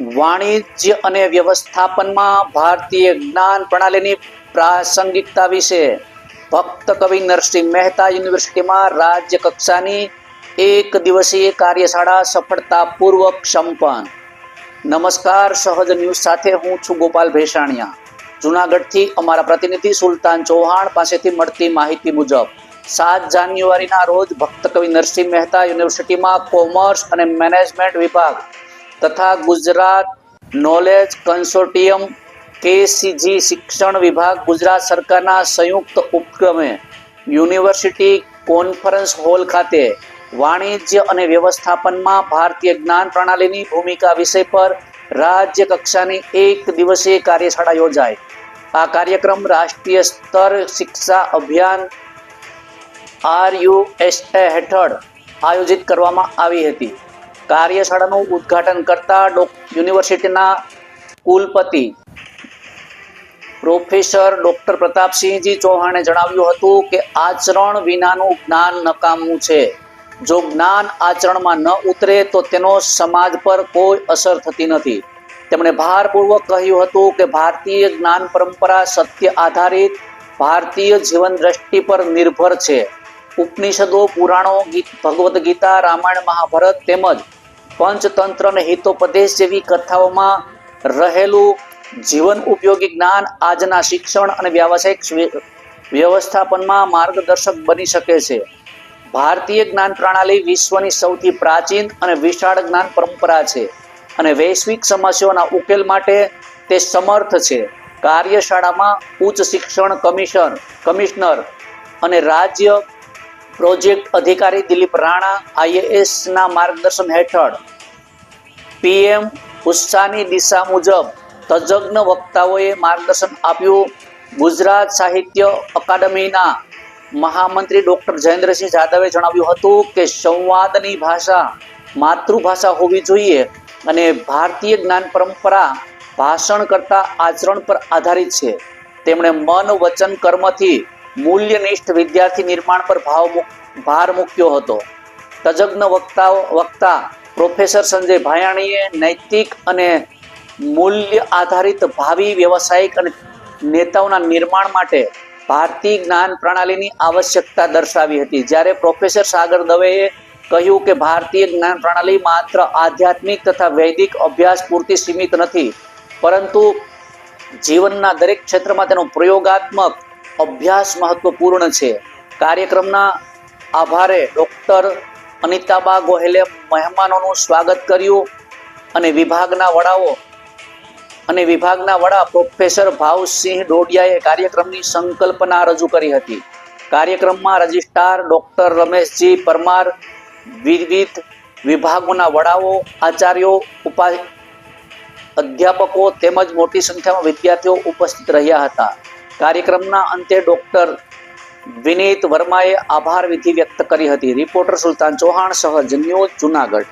વાણિજ્ય અને વ્યવસ્થાપનમાં ભારતીય જ્ઞાન પ્રણાલીની પ્રાસંગિકતા વિશે ભક્ત કવિ નરસિંહ મહેતા યુનિવર્સિટીમાં રાજ્ય કક્ષાની એક દિવસીય કાર્યશાળા સફળતાપૂર્વક સંપન્ન. નમસ્કાર, સહજ ન્યૂઝ સાથે હું છું ગોપાલ ભેસાણિયા. જુનાગઢથી અમારા પ્રતિનિધિ સુલતાન ચૌહાણ પાસેથી મળતી માહિતી મુજબ, સાત જાન્યુઆરીના રોજ ભક્ત કવિ નરસિંહ મહેતા યુનિવર્સિટીમાં કોમર્સ અને મેનેજમેન્ટ વિભાગ તથા ગુજરાત નોલેજ કન્સોર્ટિયમ કેસીજી શિક્ષણ વિભાગ, ગુજરાત સરકારના સંયુક્ત ઉપક્રમે યુનિવર્સિટી કોન્ફરન્સ હોલ ખાતે વાણિજ્ય અને વ્યવસ્થાપનમાં ભારતીય જ્ઞાન પ્રણાલીની ભૂમિકા વિષય પર રાજ્ય કક્ષાની એક દિવસીય કાર્યશાળા યોજાય આ કાર્યક્રમ રાષ્ટ્રીય સ્તર Shiksha Abhiyan are U S એ હેઠળ આયોજિત કરવામાં આવી હતી. કાર્યશાળાનું ઉદ્ઘાટન કરતા યુનિવર્સિટીના કુલપતિ પ્રોફેસર ડોક્ટર પ્રતાપસિંહજી ચૌહાણે જણાવ્યું હતું કે આચરણ વિનાનું જ્ઞાન નકામું છે. જો જ્ઞાન આચરણમાં ન ઉતરે તો તેનો સમાજ પર કોઈ અસર થતી નથી. તેમણે ભારપૂર્વક કહ્યું હતું કે ભારતીય જ્ઞાન પરંપરા સત્ય આધારિત ભારતીય જીવન દ્રષ્ટિ પર નિર્ભર છે. ઉપનિષદો, પુરાણો, ગીત, ભગવદ્ ગીતા, રામાયણ, મહાભારત તેમજ પંચતંત્ર અને હિતોપદેશ જેવી કથાઓમાં રહેલું જીવન ઉપયોગી જ્ઞાન આજના શિક્ષણ અને વ્યાવસાયિક વ્યવસ્થાપનમાં માર્ગદર્શક બની શકે છે. ભારતીય જ્ઞાન પ્રણાલી વિશ્વની સૌથી પ્રાચીન અને વિશાળ જ્ઞાન પરંપરા છે અને વૈશ્વિક સમસ્યાઓના ઉકેલ માટે તે સમર્થ છે. કાર્યશાળામાં ઉચ્ચ શિક્ષણ કમિશન, કમિશનર અને રાજ્ય પ્રોજેક્ટ અધિકારી દિલીપ રાણા, આઈએએસના માર્ગદર્શન હેઠળ પીએમ ઉત્સાહની દિશા મુજબ તજજ્ઞ વક્તાઓએ માર્ગદર્શન આપ્યું. ગુજરાત સાહિત્ય અકાદમીના મહામંત્રી ડૉક્ટર જયેન્દ્રસિંહ જાદવે જણાવ્યું હતું કે સંવાદની ભાષા માતૃભાષા હોવી જોઈએ અને ભારતીય જ્ઞાન પરંપરા ભાષણ કરતાં આચરણ પર આધારિત છે. તેમણે મન, વચન, કર્મથી મૂલ્યનિષ્ઠ વિદ્યાર્થી નિર્માણ પર ભાવ ભાર મૂક્યો હતો. તજજ્ઞ વક્તા વક્તા પ્રોફેસર સંજય ભાયાણીએ નૈતિક અને મૂલ્ય આધારિત ભાવિ વ્યવસાયિક અને નેતાઓના નિર્માણ માટે ભારતીય જ્ઞાન પ્રણાલીની આવશ્યકતા દર્શાવી હતી. જ્યારે પ્રોફેસર સાગર દવેએ કહ્યું કે ભારતીય જ્ઞાન પ્રણાલી માત્ર આધ્યાત્મિક તથા વૈદિક અભ્યાસ પૂરતી સીમિત નથી, પરંતુ જીવનના દરેક ક્ષેત્રમાં તેનો પ્રયોગાત્મક અભ્યાસ મહત્વપૂર્ણ છે. કાર્યક્રમના આભારે ડૉક્ટર અનિતાબા ગોહેલે મહેમાનોનું સ્વાગત કર્યું અને વિભાગના વડાઓ અને વિભાગના વડા પ્રોફેસર ભાવસિંહ ડોડિયાએ કાર્યક્રમની સંકલ્પના રજૂ કરી હતી. કાર્યક્રમમાં રજિસ્ટ્રાર ડૉક્ટર રમેશજી પરમાર, વિવિધ વિભાગોના વડાઓ, આચાર્યો, ઉપા અધ્યાપકો તેમજ મોટી સંખ્યામાં વિદ્યાર્થીઓ ઉપસ્થિત રહ્યા હતા. કાર્યક્રમના અંતે ડોક્ટર વિનીત વર્માએ આભાર વિધિ વ્યક્ત કરી હતી. રિપોર્ટર સુલતાન ચૌહાણ સહ ન્યૂઝ જુનાગઢ.